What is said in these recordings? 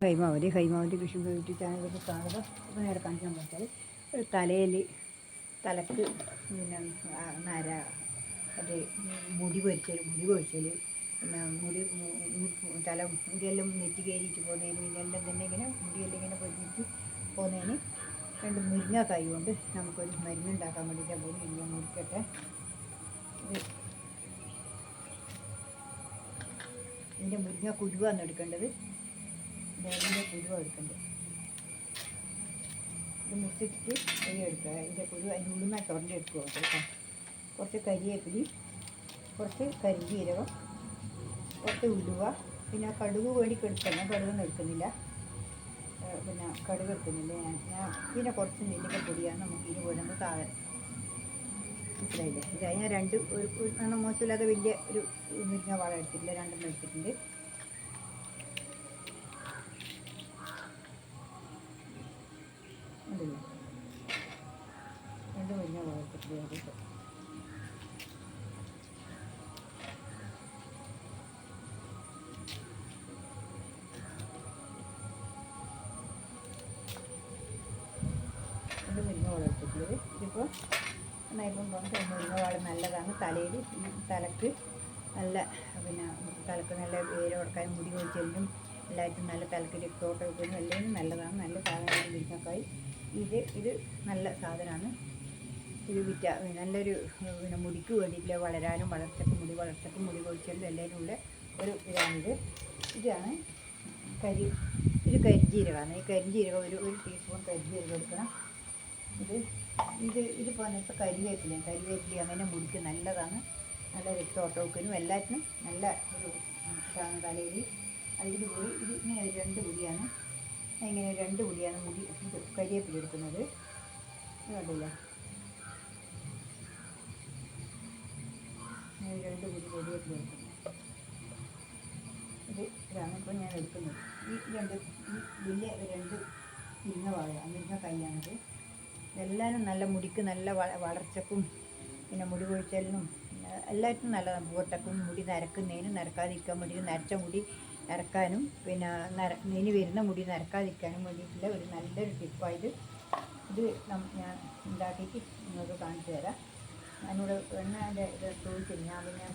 ഹൈമാവതി ഹൈമാവതി കൃഷി ബ്യൂട്ടി ചാനലിലേക്ക് സ്വാഗതം ഇപ്പോൾ നേരെ കാണിക്കാൻ പറ്റാൽ തലയിൽ തലക്ക് പിന്നെ നര അത് മുടി പൊരിച്ചൽ മുടി പൊരിച്ചൽ പിന്നെ മുടി തല മുടിയെല്ലാം നെറ്റി കയറിയിട്ട് പോകുന്നതിന് ഇതെല്ലാം തന്നെ ഇങ്ങനെ മുടിയെല്ലാം ഇങ്ങനെ പൊരിഞ്ഞിട്ട് പോകുന്നതിന് രണ്ട് മുരിങ്ങക്കായ് കൊണ്ട് നമുക്കൊരു മരുന്നുണ്ടാക്കാൻ വേണ്ടിയിട്ട് പോലും ഇല്ല മുറിക്കട്ടെ. ഇത് ഇതിന്റെ മുരിങ്ങ കുരുവാണ് എടുക്കേണ്ടത്. വേവിന്റെ കുരു എടുക്കുന്നത് ഇത് മുറിച്ചിട്ട് കരി എടുക്കുക. അതിന്റെ കുരു അതിന്റെ ഉള്ളിൽ തുറന്ന് എടുക്കുക കേട്ടോ. കുറച്ച് കരിയേപ്പിലി കുറച്ച് കരിജീരകം കുറച്ച് ഉലുവ പിന്നെ കടുക് വേടിക്ക് എടുക്കണം കടുകൊന്നും എടുക്കുന്നില്ല. പിന്നെ കടുക് എടുക്കുന്നില്ല ഞാൻ. ഞാൻ പിന്നെ കുറച്ച് നെല്ലിക്ക പൊടിയാണ് നമുക്ക് ഇനി വേണ്ടുന്ന സാധനം. മനസ്സിലായില്ലേ? ഇത് ഞാൻ രണ്ട് ഒരു മോശമില്ലാതെ വലിയ ഒരു മുരിങ്ങ വാഴ എടുത്തിട്ടില്ല രണ്ടെണ്ണം എടുത്തിട്ടുണ്ട്. ഉണ്ടല്ലോ രണ്ട് വാഴ നല്ലതാണ്. തലയിൽ തലക്ക് നല്ല പിന്നെ തലക്ക് നല്ല വേര് കൊടുക്കാൻ മുടി കൊഴിച്ചലിനും എല്ലായിട്ടും നല്ല തലക്ക് രക്തോട്ടം വെക്കുന്നു എല്ലാവരും നല്ലതാണ്. നല്ല സാധനമാണ് മുരിങ്ങക്കായി ഇത് ഇത് നല്ല സാധനമാണ്. ഇത് വിറ്റ നല്ലൊരു പിന്നെ മുടിക്ക് വേണ്ടിയിട്ടില്ല വളരാനും വളർച്ചക്ക് മുടി വളർച്ചക്ക് മുടി കൊഴിച്ചലിനും എല്ലാവരും ഉള്ള ഒരു ഇതാണിത്. ഇതാണ് കരി ഇത് കരിഞ്ചീരകമാണ് ഈ കരിഞ്ജീരകം ഒരു ഒരു ടീസ്പൂൺ കരിഞ്ജീരകം എടുക്കണം. ഇത് ഇത് ഇത് ഇപ്പോൾ കരിവേപ്പില കരിവേപ്പില അങ്ങനെ മുടിക്ക് നല്ലതാണ്. നല്ല രക്തോട്ടോക്കിനും എല്ലാറ്റിനും നല്ല ഒരു ഇതാണ് തലയിൽ. അതിൽ കൂടി ഇത് ഇങ്ങനെ രണ്ട് പൊടിയാണ് ഇങ്ങനെ രണ്ട് പുളിയാണ് മുടി ഇത് കരിവേപ്പില എടുക്കുന്നത്. കണ്ടില്ല? രണ്ട് പുളി കരിവേപ്പില എടുക്കുന്നത് ഇത് ഇതാണ് ഇപ്പോൾ ഞാൻ എടുക്കുന്നത്. ഈ രണ്ട് ഈ വലിയ രണ്ട് ഇരുന്ന വാഴ ഇരുന്ന കൈയാണിത് എല്ലാവരും നല്ല മുടിക്ക് നല്ല വളർച്ചക്കും പിന്നെ മുടി കൊഴിച്ചലിനും എല്ലാറ്റിനും നല്ലതാണ്. പൂർട്ടക്കും മുടി നരക്കുന്നതിനും നരക്കാതിരിക്കാൻ വേണ്ടി നരച്ച മുടി നരക്കാനും പിന്നെ നര ഇനി വരുന്ന മുടി നരക്കാതിരിക്കാനും വേണ്ടിയിട്ടുള്ള ഒരു നല്ലൊരു ടിപ്പായത് ഇത്. ഞാൻ ഉണ്ടാക്കിയിട്ട് നിങ്ങൾക്ക് കാണിച്ചു തരാം. അതിനോട് എണ്ണന്റെ ഇത് ചോദിച്ചില്ല ഞാൻ പിന്നെ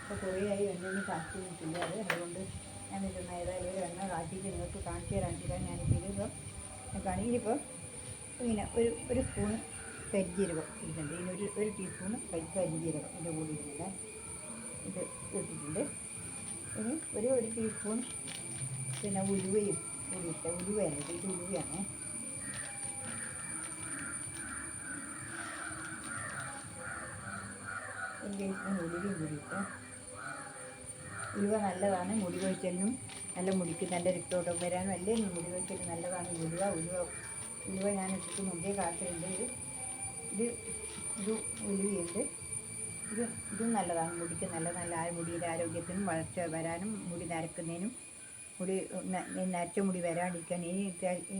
ഇപ്പോൾ കുറേയായി എണ്ണയൊന്നും കാച്ചി നിൽക്കില്ല അത് അതുകൊണ്ട് ഞാൻ ഇതൊന്ന് ഏതായാലും ഒരു എണ്ണ കാച്ചിട്ട് നിങ്ങൾക്ക് കാണിച്ചു തരാൻ ചില ഞാൻ ഇതിപ്പോൾ കാണിക്കും ഇതിപ്പോൾ ഇങ്ങനെ ഒരു ഒരു സ്പൂൺ കരിജീരകം ഇതിനുണ്ട് ഇതിനൊരു ഒരു ടീസ്പൂൺ കരി കരിജീരകം ഇതിന്റെ കൂടി ഇടുന്നുണ്ട് ഇത് ഇട്ടിട്ടുണ്ട്. ഇനി ഒരു ഒരു ടീസ്പൂൺ പിന്നെ ഉലുവയും ഉരുവിട്ട ഉരുവയാണ് ഇത് ഉലുവയാണ്. ഒരു ടീസ്പൂൺ ഉലുവയും കൂടി ഇട്ട് ഉലുവ നല്ലതാണ് മുടി കൊഴിച്ചലിനും നല്ല മുടിക്ക് നല്ല രക്തോട്ടം വരാനും അല്ലേ? മുടി കൊഴിച്ചലിന് നല്ലതാണ് ഉരുവ ഉലുവ ഉലുവ ഞാൻ ഇട്ടിട്ട് മുമ്പേ കാത്തിട്ടുണ്ട് ഇത് ഇത് ഉലുവയുണ്ട്. ഇത് ഇതും നല്ലതാണ്. മുടിക്ക് നല്ല നല്ല മുടിയുടെ ആരോഗ്യത്തിനും വളർച്ച വരാനും മുടി നരക്കുന്നതിനും മുടി നരച്ച മുടി വരാണ്ടിരിക്കാൻ ഇനി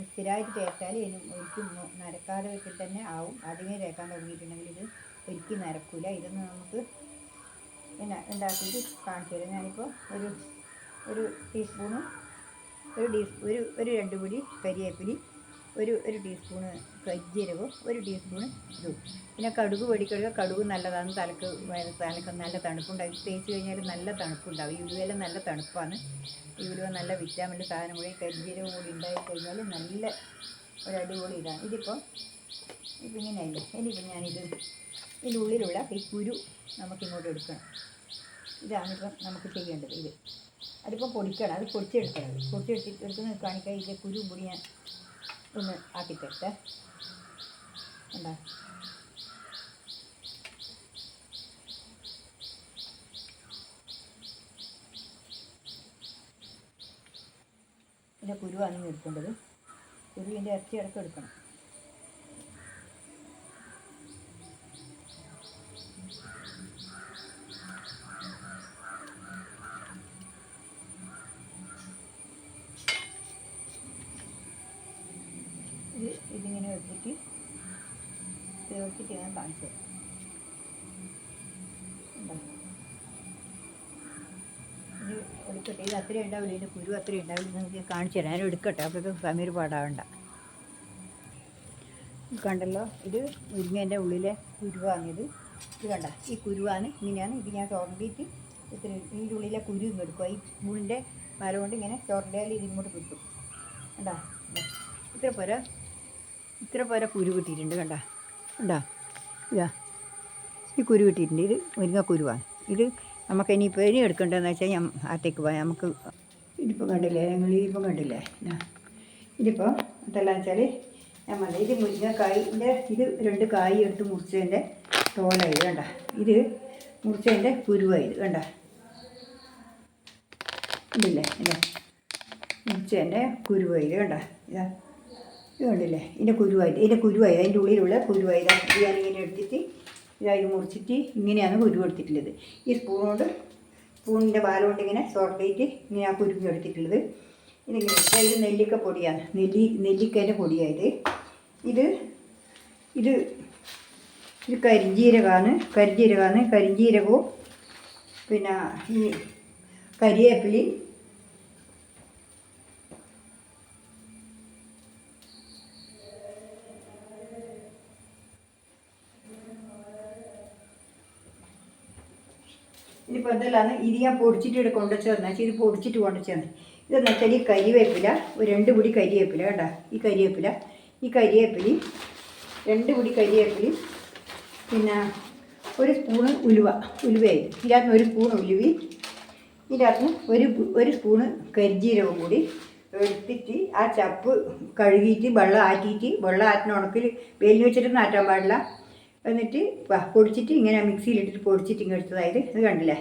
സ്ഥിരമായിട്ട് തേച്ചാൽ ഇനി ഒരിക്കലും നോ- നരക്കാതെ തന്നെ ആവും. അധികം തേക്കാൻ തുടങ്ങിയിട്ടുണ്ടെങ്കിൽ ഇത് ഒരിക്കലും നരക്കില്ല ഇതൊന്ന് നമുക്ക് ഉണ്ടാക്കിയിട്ട് കാണിച്ചു തരാം. ഞാനിപ്പോൾ ഒരു ഒരു ടീസ്പൂണ് ഒരു ടീ ഒരു ഒരു രണ്ട് പിടി കരിവേപ്പിലി ഒരു ഒരു ടീസ്പൂണ് ജീരകവും ഒരു ടീസ്പൂണ് ഇതും. പിന്നെ കടുക് പൊടിക്കടുക കടുക് നല്ലതാണ് തലക്ക് തലക്ക് നല്ല തണുപ്പുണ്ടാവും. തേച്ച് കഴിഞ്ഞാൽ നല്ല തണുപ്പുണ്ടാവും. ഈ ഉലുവയെല്ലാം നല്ല തണുപ്പാണ്. ഉലുവ നല്ല വിറ്റാമിൻ സാധനം കൂടി കരിജീരകം കൂടി ഉണ്ടായി കഴിഞ്ഞാൽ നല്ല ഒരു അടിപൊളി ഇതാണ്. ഇതിപ്പോൾ ഇപ്പം ഇങ്ങനെയല്ലേ ഇനിയിപ്പോൾ ഞാനിത് ഉള്ളിലുള്ള ഈ കുരു നമുക്കിങ്ങോട്ട് എടുക്കണം. ഇതാണിപ്പം നമുക്ക് ചെയ്യേണ്ടത് ഇത്. അതിപ്പോൾ പൊടിക്കണം. അത് പൊടിച്ചെടുക്കണം. പൊടിച്ചെടുത്തിട്ട് എടുക്കുന്ന കാണിക്കാൻ ഇതിന്റെ കുരു കൂടി ഞാൻ ഒന്ന് ആക്കി തരട്ടെ. എന്താ ഇതിന്റെ കുരുവാണ് എടുക്കേണ്ടത്. കുരുവിന്റെ ഇറച്ചി ഇടയ്ക്ക് എടുക്കണം ഇത് ഇതിങ്ങനെ എടുത്തിട്ട് ചേർത്തിട്ട് ഞാൻ കാണിച്ചു? ഇത്. എടുക്കട്ടെ ഇത് അത്രയും ഉണ്ടാവില്ല. ഇതിന്റെ കുരു അത്രയും ഉണ്ടാവില്ല. ഞാൻ കാണിച്ചു തരാം. ഞാൻ എടുക്കട്ടെ. അപ്പോൾ ഇത് സമീർ പാടാവണ്ട. കണ്ടല്ലോ? ഇത് മുരിങ്ങേന്റെ ഉള്ളിലെ കുരുവാണിത് ഇത്. കണ്ട? ഈ കുരുവാണ് ഇങ്ങനെയാണ്. ഇത് ഞാൻ തുറന്നിട്ട് ഇത്ര ഇതിന്റെ ഉള്ളിലെ കുരു ഇങ്ങ് എടുക്കുക ഈ സ്പൂണിന്റെ മരം കൊണ്ട് ഇങ്ങനെ തുറണ്ടാൽ ഇത് ഇങ്ങോട്ട് കിട്ടും. കണ്ടാ. ഇത്ര പോരാ ഇത്ര പോരാ കുരു കിട്ടിയിട്ടുണ്ട്. കണ്ട? കണ്ടാ ഇതാ. ഈ കുരു കിട്ടിയിട്ടുണ്ട്. ഇത് മുരിങ്ങ കുരുവാണ് ഇത് നമുക്ക് ഇനിയിപ്പോൾ ഇനി എടുക്കേണ്ടതെന്ന് വെച്ചാൽ ഞാൻ ആറ്റേക്ക് പോയാൽ നമുക്ക് ഇതിപ്പോൾ കണ്ടില്ലേ? ഞങ്ങൾ ഇതിപ്പോൾ കണ്ടില്ലേ? ഇതാ. ഇതിപ്പോൾ എന്തെല്ലാം വെച്ചാൽ പറഞ്ഞ ഇത് മുരിങ്ങക്കായിന്റെ ഇത് രണ്ട് കായ് എടുത്ത് മുറിച്ചതിന്റെ തോലായി. കണ്ട. ഇത് മുറിച്ചതിന്റെ കുരുവായി. കണ്ട. ഇതില്ലേ അല്ലേ മുറിച്ചതിന്റെ കുരുവായി. കണ്ട. ഇതാ. ഇത് കണ്ടില്ലേ ഇതിന്റെ കുരുവായത് ഇതിന്റെ കുരുവായത് അതിന്റെ ഉള്ളിലുള്ള കുരുവായത് ഞാനിങ്ങനെ എടുത്തിട്ട് ഇതായി മുറിച്ചിട്ട് ഇങ്ങനെയാണ് കുരു എടുത്തിട്ടുള്ളത്. ഈ സ്പൂൺ കൊണ്ട് സ്പൂണിന്റെ പാൽ കൊണ്ട് ഇങ്ങനെ സോർട്ടേറ്റ് ഇങ്ങനെ ആ കുരുങ്ങി എടുത്തിട്ടുള്ളത്. ഇതിങ്ങനെ ഇത് നെല്ലിക്ക പൊടിയാണ്. നെല്ലി നെല്ലിക്കേന്റെ പൊടിയായത്. ഇത് ഇത് ഇത് കരിഞ്ജീരകമാണ് കരിഞ്ജീരകമാണ് കരിഞ്ജീരകവും പിന്നെ ഈ കരിവേപ്പിലി എന്തെല്ലാം ഇത്? ഞാൻ പൊടിച്ചിട്ട് ഇവിടെ കൊണ്ടുവച്ച് തന്നാൽ ഇത് പൊടിച്ചിട്ട് കൊണ്ടുവച്ച് മതി ഇതെന്ന് വെച്ചാൽ ഈ കരിവേപ്പില ഒരു രണ്ട് പിടി കരിവേപ്പില കേട്ടോ ഈ കരിവേപ്പില ഈ കരിവേപ്പിലി രണ്ട് പിടി കരിവേപ്പിലി പിന്നെ ഒരു സ്പൂണ് ഉലുവ ഉലുവയായി ഇതിനകത്ത് ഒരു സ്പൂൺ ഉലുവി ഇതിനകത്ത് ഒരു ഒരു സ്പൂണ് കരിജീരവും കൂടി എടുത്തിട്ട് ആ ചപ്പ് കഴുകിയിട്ട് വെള്ളം ആറ്റിയിട്ട് വെള്ളം ആറ്റിന് ഉണക്കിൽ വേലി വെച്ചിട്ടൊന്നും ആറ്റാൻ പാടില്ല. എന്നിട്ട് പൊടിച്ചിട്ട് ഇങ്ങനെ മിക്സിയിലിട്ടിട്ട് പൊടിച്ചിട്ട് ഇങ്ങനെ എടുത്തതായത് ഇത് കണ്ടില്ലേ?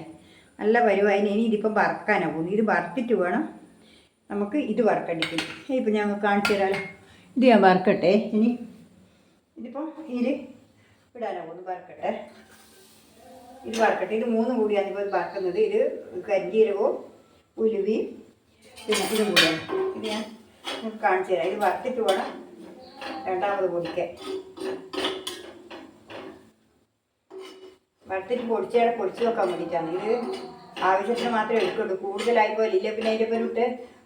നല്ല വരുവായി ഇനി ഇതിപ്പം വറക്കാനാണ് പോകുന്നത്. ഇത് വറുത്തിട്ട് വേണം നമുക്ക് ഇത് വറക്കണ്ടിക്കും ഇപ്പം ഞങ്ങൾ കാണിച്ചു തരാമല്ലോ ഇത് ഞാൻ വറക്കട്ടെ. ഇനി ഇതിപ്പം ഇതിൽ ഇടാനാണ് പോകുന്നത്. വറക്കട്ടെ. ഇത് വറക്കട്ടെ. ഇത് മൂന്നും കൂടിയാണ് ഇപ്പോൾ വറക്കുന്നത്. ഇത് കരിജീരകവും ഉലുവയും പിന്നെ ഇതും കൂടിയാണ്. ഇത് ഞാൻ കാണിച്ചു തരാം. ഇത് വറുത്തിട്ട് വേണം രണ്ടാമത് പൊടിക്കാൻ. വറുത്തിട്ട് പൊടിച്ചേടെ പൊടിച്ച് നോക്കാൻ വേണ്ടിയിട്ടാണ്. ഇത് ആവശ്യത്തിന് മാത്രമേ എടുക്കുള്ളൂ. കൂടുതലായി പോലെ ഇല്ല പിന്നെ അതിന്റെ പേര് ഇട്ട്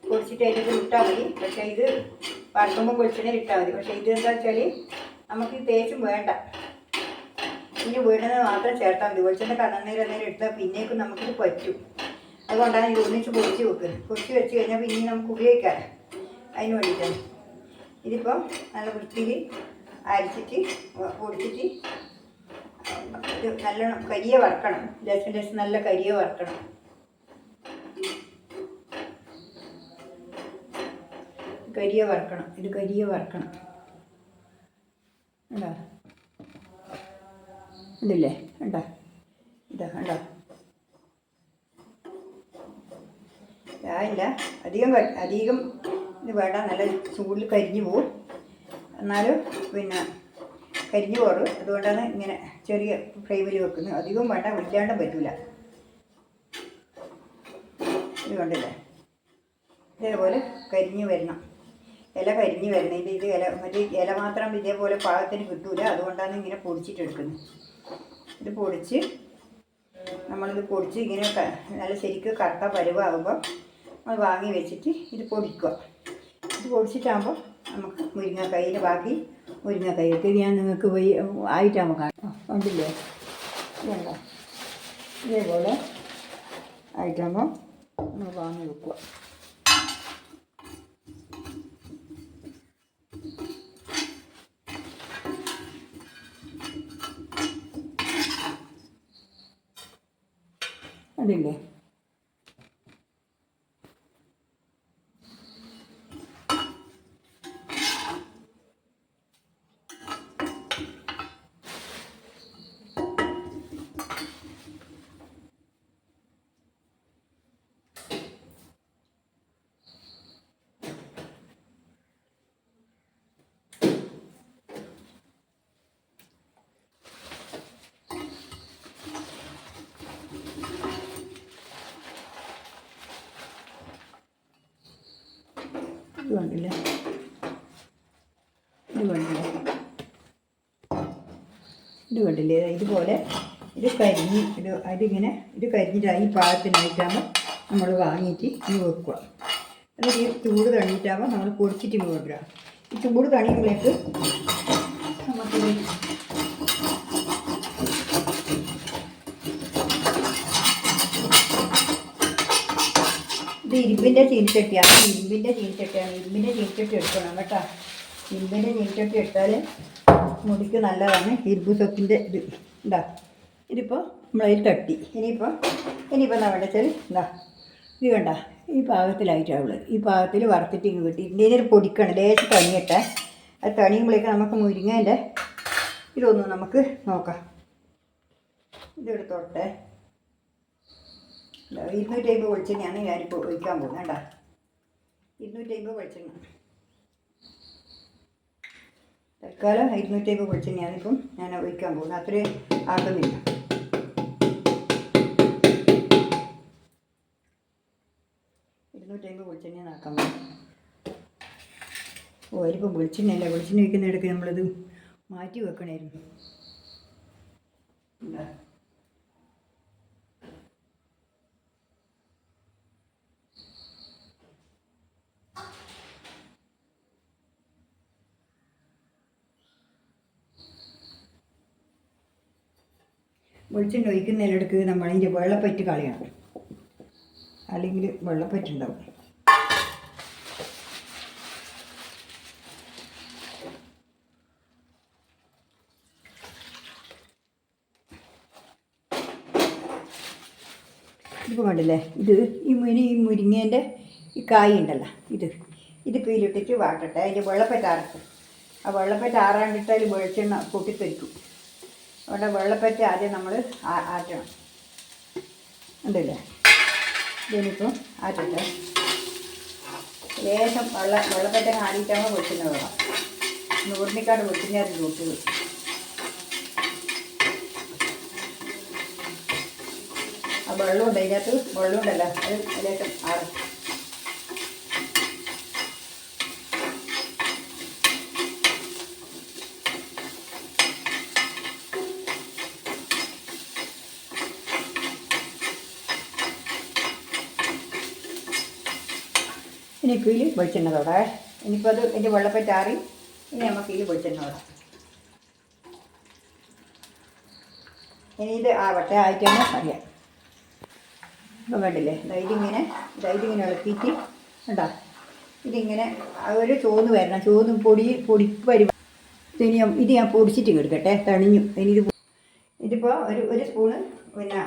പൊടിച്ചിട്ട് അതിന്റെ പേര് ഇട്ടാൽ മതി. പക്ഷേ ഇത് വറുക്കുമ്പോൾ വെളിച്ചെണ്ണ ഇട്ടാൽ മതി. പക്ഷേ ഇത് എന്താ വെച്ചാൽ നമുക്ക് ഈ തേച്ചും വേണ്ട. ഇനി വീടുന്നത് മാത്രം ചേർത്താൽ മതി. വെളിച്ചെണ്ണ കണ്ണുനീര് അന്നേരം എടുത്താൽ പിന്നേക്കും നമുക്കിത് പറ്റും. അതുകൊണ്ടാണ് ഇത് ഒന്നിച്ച് പൊടിച്ച് വെക്കുന്നത്. പൊടിച്ച് വെച്ച് കഴിഞ്ഞാൽ പിന്നെ നമുക്ക് ഉപയോഗിക്കാം അതിന് വേണ്ടിയിട്ടാണ്. ഇതിപ്പോൾ നല്ല വൃത്തിയിൽ അരച്ചിട്ട് പൊടിച്ചിട്ട് ഇത് നല്ലോണം കരിയ വറക്കണം. ലേശം ലേശം നല്ല കരിയ വറക്കണം. കരിയ വറക്കണം. ഇത് കരിയ വറക്കണം. ഉണ്ടോ ഇതില്ലേ? ഉണ്ടോ ഇതാ ഉണ്ടോ ഇല്ല. അധികം അധികം ഇത് വേണ്ട. നല്ല ചൂടിൽ കരിഞ്ഞു പോവും. എന്നാലും പിന്നെ കരിഞ്ഞു പോകും അതുകൊണ്ടാണ് ഇങ്ങനെ ചെറിയ ഫ്രെയിമിൽ വെക്കുന്നത്. അധികം വേണ്ട ഇല്ലാണ്ടും പറ്റില്ല ഇത് കണ്ടില്ലേ? ഇതേപോലെ കരിഞ്ഞു വരണം. ഇല കരിഞ്ഞു വരണം. ഇത് ഇല മറ്റേ ഇല മാത്രം ഇതേപോലെ പാകത്തിന് കിട്ടൂല. അതുകൊണ്ടാണ് ഇങ്ങനെ പൊടിച്ചിട്ടെടുക്കുന്നത്. ഇത് പൊടിച്ച് നമ്മളിത് പൊടിച്ച് ഇങ്ങനെ നല്ല ശരിക്ക് കറുത്ത പരുവാകുമ്പോൾ നമ്മൾ വാങ്ങി വെച്ചിട്ട് ഇത് പൊടിക്കുക. ഇത് പൊടിച്ചിട്ടാകുമ്പോൾ നമുക്ക് മുരിങ്ങക്കായിൽ ബാക്കി മുരിങ്ങക്കൈ ഒക്കെ ഇത് ഞാൻ നിങ്ങൾക്ക് പോയി ആയിട്ടാകുമ്പോൾ കാണാം ഉണ്ടല്ലേ? ഇതുണ്ടോ? ഇതേപോലെ ആയിട്ടാകുമ്പോൾ നമ്മൾ വാങ്ങി വെക്കുക. അതില്ലേ ഇത് കണ്ടില്ലേ ഇത് കണ്ടില്ലേ ഇത് കണ്ടില്ലേ ഇതുപോലെ ഇത് കരിഞ്ഞ് ഇത് അതിങ്ങനെ ഇത് കരിഞ്ഞിട്ട് ഈ പാകത്തിനായിട്ടാകുമ്പോൾ നമ്മൾ വാങ്ങിയിട്ട് ഇനി വെക്കുക. എന്നിട്ട് ഈ ചൂട് തണിയിട്ടാകുമ്പോൾ നമ്മൾ പൊടിച്ചിട്ട് ഇങ്ങ് വെക്കുക. ഈ ചൂട് തണിയുമ്പോഴേക്ക് നമുക്കിത് ഇത് ഇരുമ്പിന്റെ ചീനിച്ചട്ടിയാണ്. ഇരുമ്പിന്റെ ചീനിച്ചട്ടിയാണ്. ഇരുമ്പിന്റെ ചീനിച്ചട്ടി എടുക്കണം കേട്ടോ. ഇരുമ്പിന്റെ ചീനിച്ചട്ടി എടുത്താൽ മുടിക്ക് നല്ലതാണ്. ഇരുമ്പ് സ്വത്തിന്റെ ഇത് ഉണ്ടാ ഇതിപ്പോൾ നമ്മളതിൽ തട്ടി. ഇനിയിപ്പോൾ ഇനിയിപ്പോൾ എന്താ വേണ്ട വെച്ചാൽ എന്താ ഇത് വേണ്ട ഈ പാകത്തിലായിട്ടാണ് ഉള്ളത്. ഈ പാകത്തിൽ വറുത്തിട്ട് ഇങ്ങ് കിട്ടി. ഇതിന്റെ ഒരു പൊടിക്കണം. ലേശം തണിയട്ടെ അത് തണിയുമ്പോഴേക്ക് നമുക്ക് മുരിങ്ങേന്റെ ഇതൊന്നും നമുക്ക് നോക്കാം. ഇതെടുത്തോട്ടെ. ഇതാ, ഇരുന്നൂറ്റി അമ്പത് വെളിച്ചെണ്ണയാണ് ഞാനിപ്പോൾ ഒഴിക്കാൻ പോകുന്നത് വേണ്ട ഇരുന്നൂറ്റി അമ്പത് വെളിച്ചെണ്ണ. തൽക്കാലം ഇരുന്നൂറ്റി അമ്പത് വെളിച്ചെണ്ണയാണ് ഇപ്പം ഞാൻ ഒഴിക്കാൻ പോകുന്നത് അത്രയും ആക്കുന്നില്ല ഇരുന്നൂറ്റി അമ്പത് വെളിച്ചെണ്ണയാണ് ആക്കാൻ പോകുന്നത് ഓ അതിലിപ്പം വെളിച്ചെണ്ണയല്ല വെളിച്ചെണ്ണ വയ്ക്കുന്ന ഇടയ്ക്ക് നമ്മളിത് മാറ്റി വെക്കണമായിരുന്നു. എന്താ വെളിച്ചെണ്ണ ഒഴിക്കുന്നതിനിടക്ക് നമ്മൾ അതിന്റെ വെള്ളപ്പറ്റ് കളയണം. അല്ലെങ്കിൽ വെള്ളപ്പറ്റുണ്ടാവും ഇത് കണ്ടില്ലേ? ഇത് ഈ മുരി ഈ മുരിങ്ങേന്റെ ഈ കായ ഉണ്ടല്ലോ. ഇത്. ഇത് കീഴിലിട്ടിട്ട് വാട്ടട്ടെ. അതിന്റെ വെള്ളപ്പറ്റ് ആറട്ടെ. ആ വെള്ളപ്പറ്റ് ആറാണ്ടിട്ടാൽ വെളിച്ചെണ്ണ പൊട്ടിത്തെറിക്കും. അവിടെ വെള്ളപ്പറ്റി ആദ്യം നമ്മൾ ആറ്റണം. ഉണ്ടല്ലേ? ഇതിനിപ്പോൾ ആറ്റട്ടെ. ലേശം വെള്ള വെള്ളപ്പറ്റ ആടിയിട്ടാകുമ്പോൾ വെളിച്ചെണ്ണ വേണം. നൂറിനിക്കാട് പൊട്ടിഞ്ഞാൽ കൂട്ടുക ആ വെള്ളമുണ്ട് അതിനകത്ത് വെള്ളമുണ്ടല്ലോ. അത് ലേശം ആറും. ഇനി കീഴിൽ വെളിച്ചെണ്ണ തൊടാ ഇനിയിപ്പോൾ അത് ഇതിന്റെ വെള്ളപ്പറ്റാറി ഇനി നമുക്ക് ഇതിൽ വെളിച്ചെണ്ണ തൊടാം ഇനി ഇത് ആവട്ടെ ആയിട്ടാണ് അറിയാം ഇപ്പം വേണ്ടില്ലേ ദാ ഇതിങ്ങനെ ഇളക്കിയിട്ട് കണ്ടോ? ഇതിങ്ങനെ ഒരു ചോന്ന് വരണം ചോന്ന് പൊടി പൊടി വരും. ഇനി ഇത് ഞാൻ പൊടിച്ചിട്ട് എടുക്കട്ടെ തണിഞ്ഞു. ഇനി ഇത് ഇതിപ്പോൾ ഒരു ഒരു സ്പൂണ് പിന്നെ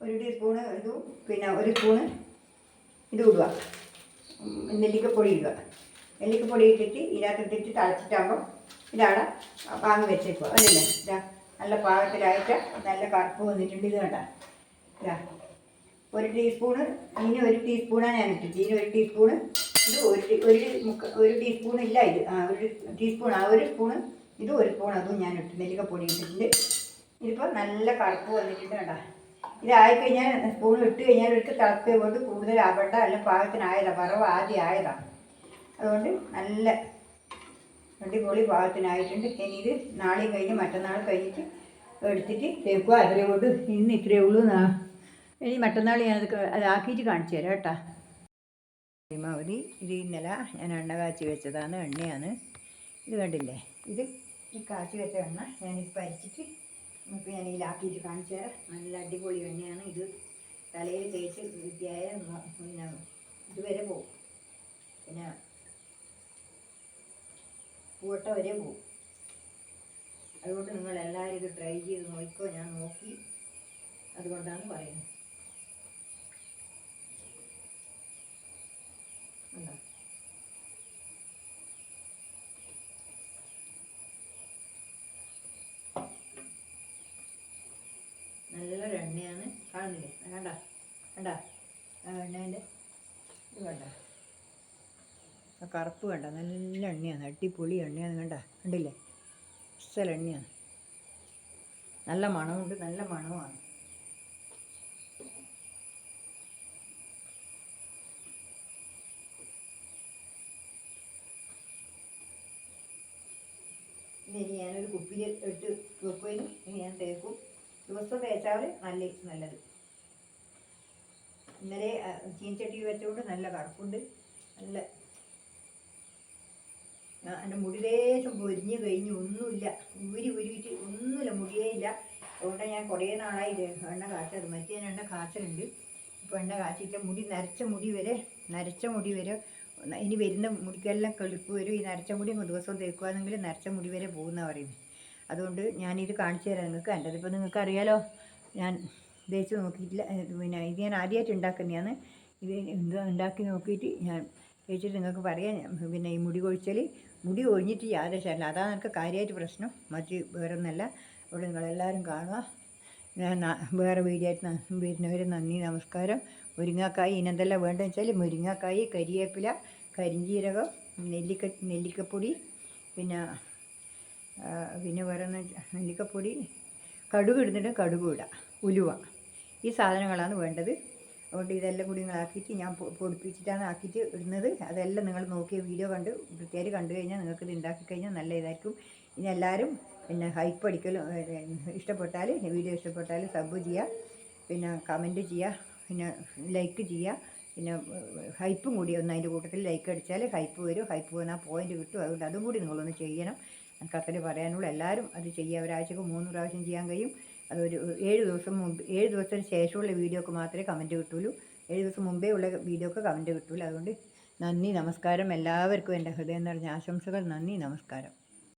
ഒരു ടീസ്പൂണ് ഇതും പിന്നെ ഒരു സ്പൂണ് ഇത് ഇടുക. ഉം, നെല്ലിക്കപ്പൊടി ഇടുക. നെല്ലിക്കപ്പൊടി ഇട്ടിട്ട് ഇതിനകത്തിട്ടിട്ട് തളച്ചിട്ടാകുമ്പോൾ ഇതാണ് പാങ്ങ് വെച്ചേക്കുക. അതല്ലേ? ഇതാ നല്ല പാകത്തിലായിട്ട് നല്ല കറുപ്പ് വന്നിട്ടുണ്ട് ഇത് കണ്ട. ഒരു ടീസ്പൂണ് ഇനി ഒരു ടീസ്പൂണാണ് ഞാൻ ഇട്ടിട്ട്. ഇനി ഒരു ടീസ്പൂണ് ഇത് ഒരു ഒരു മുക്ക ഒരു ടീസ്പൂൺ ഇല്ല ഇത്. ആ ഒരു ടീസ്പൂൺ ആ ഒരു സ്പൂണ് ഇത് ഒരു സ്പൂൺ അതും ഞാൻ ഇട്ട് നെല്ലിക്കപ്പൊടി ഇട്ടിട്ടുണ്ട്. ഇതിപ്പോൾ നല്ല കറുപ്പ് വന്നിട്ടുണ്ട് കേട്ടോ ഇതായിക്കഴിഞ്ഞാൽ സ്പൂൺ ഇട്ട് കഴിഞ്ഞാൽ ഒരിക്കൽ തിളക്കുക കൊണ്ട് കൂടുതൽ ആവണ്ട. അല്ല പാകത്തിനായതാണ് വറവ് ആദ്യം ആയതാണ് അതുകൊണ്ട് നല്ല അടിപൊളി പാകത്തിനായിട്ടുണ്ട്. ഇനി ഇത് നാളെയും കഴിഞ്ഞ് മറ്റന്നാൾ കഴിഞ്ഞിട്ട് എടുത്തിട്ട് തേക്കുക അത്രയും കൊണ്ട് ഇന്ന് ഇത്രയേ ഉള്ളൂ ഇനി മറ്റന്നാൾ ഞാനത് അതാക്കിയിട്ട് കാണിച്ചു തരാം കേട്ടോ. പരമാവധി ഇത് ഇന്നലെ ഞാൻ എണ്ണ കാച്ചി വെച്ചതാണ് എണ്ണയാണ്. ഇത് കണ്ടില്ലേ? ഇത് ഈ കാച്ചി വെച്ച എണ്ണ ഞാനിപ്പോൾ അരിച്ചിട്ട് നമുക്ക് ഞാൻ ഇതിലാക്കിയിട്ട് കാണിച്ചു തരാം. നല്ല അടിപൊളി എണ്ണയാണ് ഇത്. തലയിൽ തേച്ച് വൃത്തിയായ പിന്നെ ഇതുവരെ പോകും പിന്നെ പൂട്ട വരെ പോകും അതുകൊണ്ട് നിങ്ങൾ എല്ലാവരും ഇത് ട്രൈ ചെയ്ത് നോക്കിക്കോ. ഞാൻ നോക്കി. അതുകൊണ്ടാണ് പറയുന്നത് കണ്ടോ? നല്ലൊരു എണ്ണയാണ് കാണുന്നില്ലേ കണ്ട കണ്ട ആ എണ്ണേന്റെ ഇത് കണ്ട ആ കറുപ്പ് കണ്ട നല്ല എണ്ണയാണ് അടിപൊളി എണ്ണയാണ് കണ്ട കണ്ടില്ലേ? ഇഷ്ടല എണ്ണയാണ്. നല്ല മണമുണ്ട് നല്ല മണമാണ്. ഇനി ഞാനൊരു കുപ്പിയിൽ ഇട്ട് വെക്കുകയും ഇനി ഞാൻ തേക്കും. ദിവസം തേച്ചാൽ നല്ല നല്ലത്. ഇന്നലെ ചീനച്ചട്ടി വെച്ചുകൊണ്ട് നല്ല കറുപ്പുണ്ട്. നല്ല എന്റെ മുടി ലേശം പൊരിഞ്ഞു കഴിഞ്ഞ് ഒന്നുമില്ല. ഊരി ഊരിയിട്ട് ഒന്നുമില്ല മുടിയേ ഇല്ല. അതുകൊണ്ട് ഞാൻ കുറേ നാളായി എണ്ണ കാച്ചത്. മറ്റേ എണ്ണ കാച്ചലുണ്ട്. ഇപ്പോൾ എണ്ണ കാച്ചിട്ട് മുടി നരച്ച മുടി വരെ നരച്ച മുടി വരെ ഇനി വരുന്ന മുടിക്കെല്ലാം കെളുപ്പ് വരും. ഈ നരച്ച മുടി ദിവസം തേക്കുകയാണെങ്കിൽ നരച്ച മുടി വരെ പോകുന്ന പറയുന്നത് അതുകൊണ്ട് ഞാനിത് കാണിച്ചു തരാം നിങ്ങൾക്ക്. എന്റെ ഇപ്പോൾ നിങ്ങൾക്ക് അറിയാലോ ഞാൻ തേച്ച് നോക്കിയിട്ടില്ല. പിന്നെ ഇത് ഞാൻ ആദ്യമായിട്ട് ഉണ്ടാക്കുന്നതാണ്. ഇത് എന്താ ഉണ്ടാക്കി നോക്കിയിട്ട് ഞാൻ തേച്ചിട്ട് നിങ്ങൾക്ക് പറയാം പിന്നെ ഈ മുടി കൊഴിച്ചൽ മുടി കൊഴിഞ്ഞിട്ട് യാതൊരു ശരീരം അതാണ് എനിക്ക് കാര്യമായിട്ട് പ്രശ്നം. മറ്റ് വേറെ ഒന്നല്ല അവിടെ നിങ്ങളെല്ലാവരും കാണുക. ഞാൻ വേറെ വീഡിയോ വരുന്നവർ നന്ദി നമസ്കാരം. മുരിങ്ങാക്കായി ഇനെന്തെല്ലാം വേണ്ടതെന്ന് വെച്ചാൽ മുരിങ്ങാക്കായി കരിയേപ്പില കരിഞ്ജീരകം നെല്ലിക്ക നെല്ലിക്കപ്പൊടി പിന്നെ പിന്നെ വേറെ നെല്ലിക്കപ്പൊടി. കടുക് ഇടുന്നിട്ട് കടുക് ഇടുക ഉലുവ. ഈ സാധനങ്ങളാണ് വേണ്ടത്. അതുകൊണ്ട് ഇതെല്ലാം കൂടി നിങ്ങളാക്കിയിട്ട് ഞാൻ പൊ- പൊടിപ്പിച്ചിട്ടാണ് ആക്കിയിട്ട് ഇടുന്നത്. അതെല്ലാം നിങ്ങൾ നോക്കിയ വീഡിയോ കണ്ട് വൃത്തിയായി കണ്ടു കഴിഞ്ഞാൽ നിങ്ങൾക്ക് ഇത് ഉണ്ടാക്കി കഴിഞ്ഞാൽ നല്ല ഇതായിരിക്കും ഇനി എല്ലാവരും പിന്നെ ഹൈപ്പ് അടിക്കലും ഇഷ്ടപ്പെട്ടാൽ വീഡിയോ ഇഷ്ടപ്പെട്ടാൽ സബ് ചെയ്യുക പിന്നെ കമന്റ് ചെയ്യുക പിന്നെ ലൈക്ക് ചെയ്യുക പിന്നെ ഹൈപ്പും കൂടി ഒന്ന് അതിന്റെ കൂട്ടത്തിൽ ലൈക്ക് അടിച്ചാൽ ഹൈപ്പ് വരും. ഹൈപ്പ് വന്നാൽ പോയിന്റ് കിട്ടും. അതുകൊണ്ട് അതും കൂടി നിങ്ങളൊന്ന് ചെയ്യണം. എനിക്ക് അത്രേ പറയാനുള്ളൂ. എല്ലാവരും അത് ചെയ്യുക ഒരാഴ്ചക്ക് മൂന്ന് പ്രാവശ്യം ചെയ്യാൻ കഴിയും. അതൊരു ഏഴ് ദിവസം മുമ്പ് ഏഴ് ദിവസത്തിന് ശേഷമുള്ള വീഡിയോക്ക് മാത്രമേ കമന്റ് കിട്ടുള്ളൂ ഏഴ് ദിവസം മുമ്പേ ഉള്ള വീഡിയോക്ക് കമന്റ് കിട്ടുള്ളൂ അതുകൊണ്ട് നന്ദി നമസ്കാരം. എല്ലാവർക്കും എന്റെ ഹൃദയം നിറഞ്ഞ ആശംസകൾ. നന്ദി നമസ്കാരം.